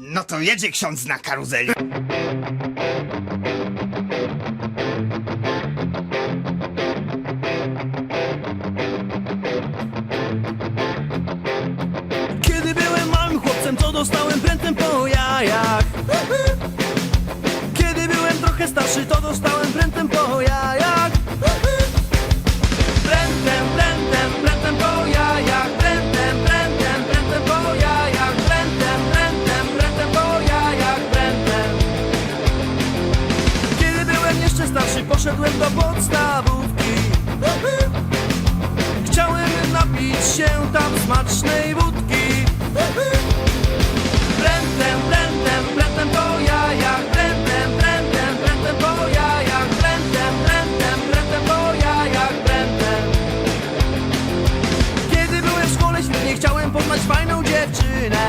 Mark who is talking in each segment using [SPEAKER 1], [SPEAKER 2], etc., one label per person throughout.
[SPEAKER 1] No to jedzie ksiądz na karuzeli.
[SPEAKER 2] Kiedy byłem małym chłopcem, to dostałem prętem po jajach Kiedy byłem trochę starszy, to dostałem prętem po jajach tam smacznej wódki. Prętem, prętem, prętem po jajach Prętem, prętem, prętem po jajach Prętem, prętem, prętem po jajach Prętem Kiedy byłem w szkole średniej chciałem poznać fajną dziewczynę.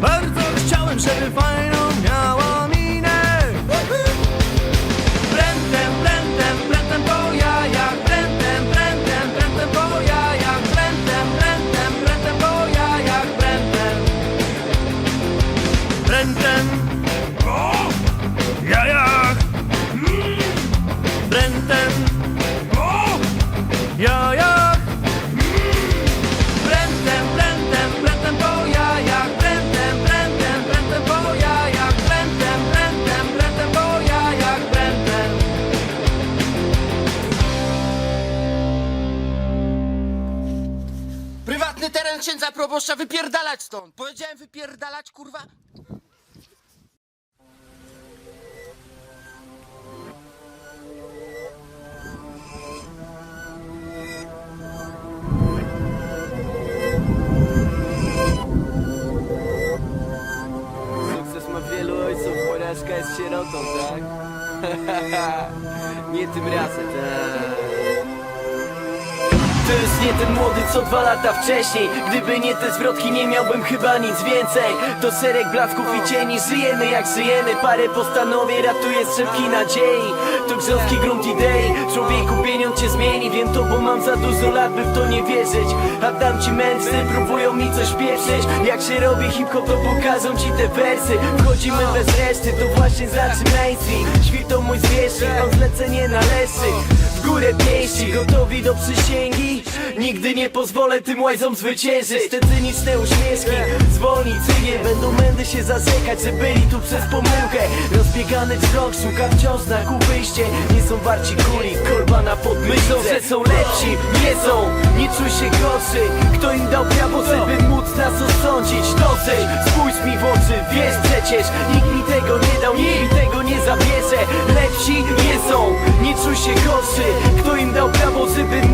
[SPEAKER 2] Bardzo chciałem, żeby fajną
[SPEAKER 3] Prywatny teren księdza proboszcza, wypierdalać stąd! Powiedziałem wypierdalać, kurwa?
[SPEAKER 4] Sukces ma wielu ojców, porażka jest sierotą, tak? nie tym razem, tak. To jest nie ten młody co dwa lata wcześniej. Gdyby nie te zwrotki nie miałbym chyba nic więcej. To serek blasków i cieni Żyjemy jak żyjemy. Parę postanowień ratuje strzepki nadziei. To grząski grunt idei. Człowieku pieniądz cię zmieni. Wiem to bo mam za dużo lat by w to nie wierzyć. A dam ci mędrcy próbują mi coś pieprzyć. Jak się robi hip-hop to pokażą ci te wersy. Wchodzimy bez reszty to właśnie znaczy mainstream. Świt to mój zwierzchnik Mam zlecenie w górę pięści, gotowi do przysięgi. Nigdy nie pozwolę tym łajzom zwyciężyć. Te cyniczne uśmieszki, zwolni cygiel. Będą mędy się zasekać, że byli tu przez pomyłkę. Rozbiegany wzrok szuka wciąż znaku wyjście Nie są warci kuli, kolba na podmyśle. Myślą, że są lepsi, nie są, nie czuj się gorszy. Kto im dał prawo, żeby móc nas osądzić? Dosyć, spójrz mi w oczy, wiesz przecież. Nikt mi tego nie dał, nikt mi zabierze. Lepsi nie są, nie czuj się gorszy. Kto im dał prawo, żeby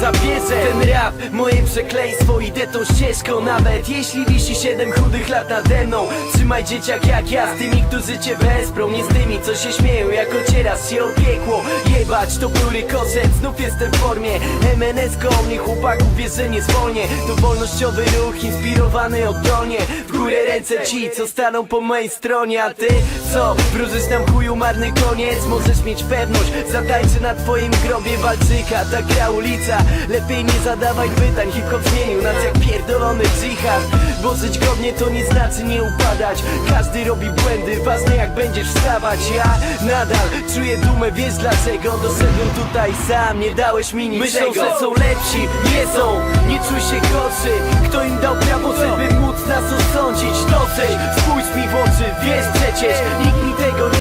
[SPEAKER 4] zabierze Ten rap, moje przekleństwo, idę tą ścieżką. Nawet jeśli wisi siedem chudych lat nade mną Trzymaj dzieciak jak ja. Z tymi, którzy cię wesprą Nie z tymi, co się śmieją, jak ocieras się o piekło. Jebać to plury koszet, znów jestem w formie. MNS koło mnie chłopaków wie, że nie zwolnię. To wolnościowy ruch inspirowany oddolnie W górę ręce ci, co staną po mojej stronie A ty, co? Wróżysz nam chuju marny koniec. Możesz mieć pewność, zatańczę na twoim grobie walczyka. Ta gra ulica, lepiej nie zadawaj pytań. Hip-hop zmienił nas jak pierdolony dżihad. Bo żyć godnie to nie znaczy nie upadać. Każdy robi błędy, ważne jak będziesz wstawać. Ja nadal czuję dumę, wiesz dlaczego? Doszedłem tutaj sam, nie dałeś mi niczego. Myślą, że są lepsi, nie są, nie czuj się gorszy. Kto im dał prawo, żeby móc nas osądzić? Dosyć, spójrz mi w oczy, wiesz przecież Nikt